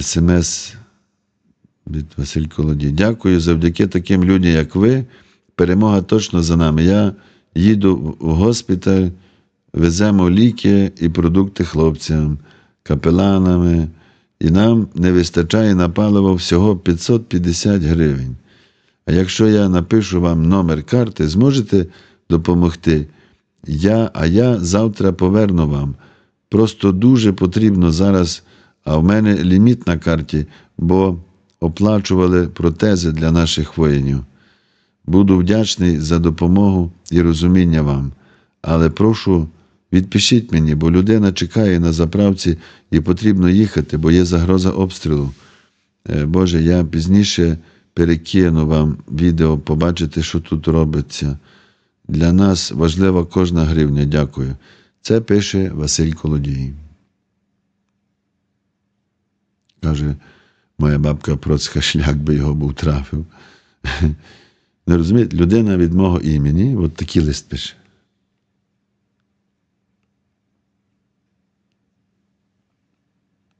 СМС від Василь Колодій. Дякую завдяки таким людям, як ви. Перемога точно за нами. Я їду в госпіталь, веземо ліки і продукти хлопцям, капеланами, і нам не вистачає на паливо всього 550 гривень. А якщо я напишу вам номер карти, зможете допомогти? Я, а я завтра поверну вам. Просто дуже потрібно зараз, а в мене ліміт на карті, бо оплачували протези для наших воїнів. Буду вдячний за допомогу і розуміння вам. Але прошу, відпишіть мені, бо людина чекає на заправці і потрібно їхати, бо є загроза обстрілу. Е, Боже, я пізніше перекину вам відео, побачите, що тут робиться. Для нас важлива кожна гривня. Дякую. Це пише Василь Колодій. Каже, моя бабка Процька шлях би його був трафив. Не розумієте, людина від мого імені, от такий лист пише.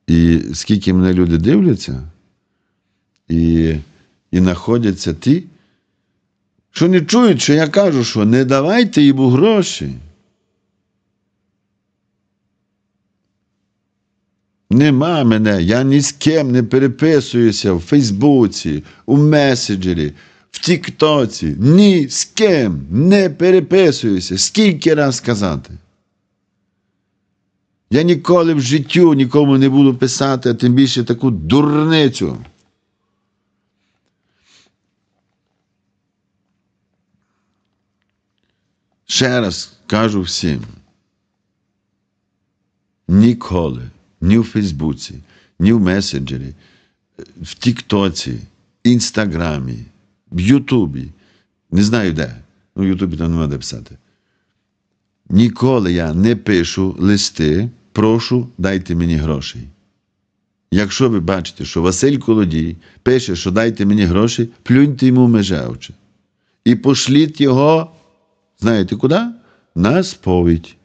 І скільки мене люди дивляться, і, і знаходяться ті, що не чують, що я кажу, що не давайте йому гроші. Нема мене, я ні з ким не переписуюся в Фейсбуці, у меседжері, в Тіктоці. Ні з ким не переписуюся. Скільки раз сказати? Я ніколи в життю нікому не буду писати, а тим більше таку дурницю. Ще раз кажу всім. Ніколи, ні в Фейсбуці, ні в месенджері, в Тіктоці, Інстаграмі, в Ютубі. Не знаю де. Ну, в Ютубі там нема де писати. Ніколи я не пишу листи, прошу, дайте мені грошей. Якщо ви бачите, що Василь Колодій пише, що дайте мені гроші, плюньте йому в межевче. І пошліть його, знаєте куди? На сповідь.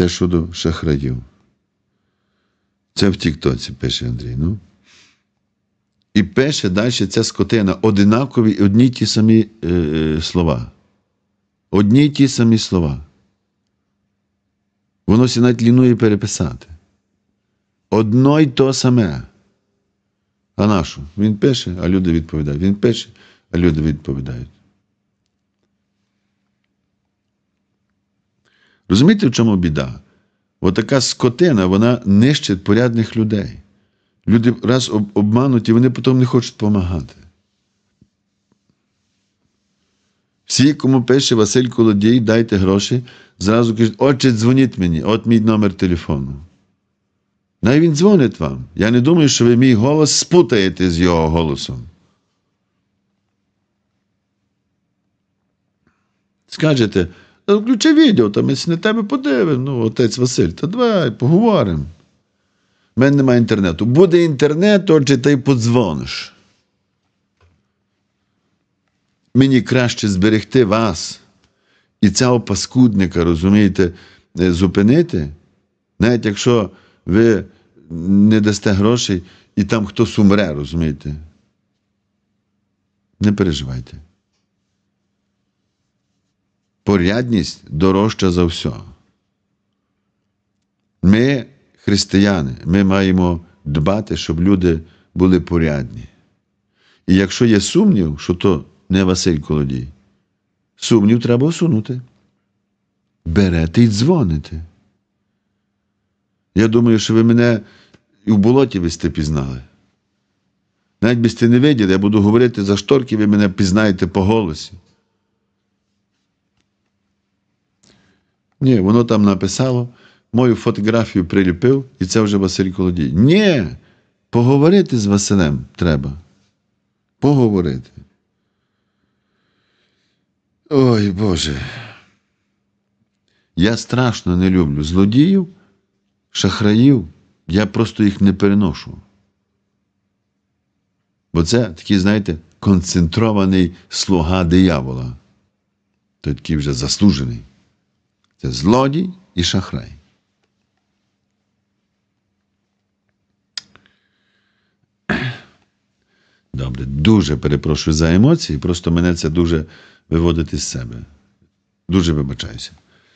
Це щодо шахраїв. Це в Тіктоці пише Андрій. Ну. І пише далі ця скотина одинакові одні ті самі е, е, слова. Одні ті самі слова. Воно сі навіть лінує переписати. Одно й то саме. А на що? Він пише, а люди відповідають. Він пише, а люди відповідають. Розумієте, в чому біда? Отака скотина, вона нищить порядних людей. Люди раз об- обмануті, вони потім не хочуть допомагати. Всі, кому пише Василь Колодій, дайте гроші, зразу кажуть, отче, дзвоніть мені, от мій номер телефону. Най він дзвонить вам. Я не думаю, що ви мій голос спутаєте з його голосом. Скажете, «Та включи відео, там ми на тебе подивимо, ну, отець Василь, та давай поговоримо. У мене немає інтернету. Буде інтернет, отже, ти подзвониш. Мені краще зберегти вас і цього паскудника, розумієте, е, зупинити, навіть якщо ви не дасте грошей і там хтось умре, розумієте. Не переживайте. Порядність дорожча за все. Ми, християни, ми маємо дбати, щоб люди були порядні. І якщо є сумнів, що то не Василь Колодій, сумнів треба усунути. Берете і дзвоните. Я думаю, що ви мене і в болоті ви сте пізнали. Навіть би сте не виділи, я буду говорити за шторки, ви мене пізнаєте по голосі. Ні, воно там написало, мою фотографію приліпив, і це вже Василь Колодій. Ні, поговорити з Василем треба. Поговорити. Ой Боже. Я страшно не люблю злодіїв, шахраїв. Я просто їх не переношу. Бо це такий, знаєте, концентрований слуга диявола. Той такий вже заслужений це злодій і шахрай. Добре, дуже перепрошую за емоції, просто мене це дуже виводить із себе. Дуже вибачаюся.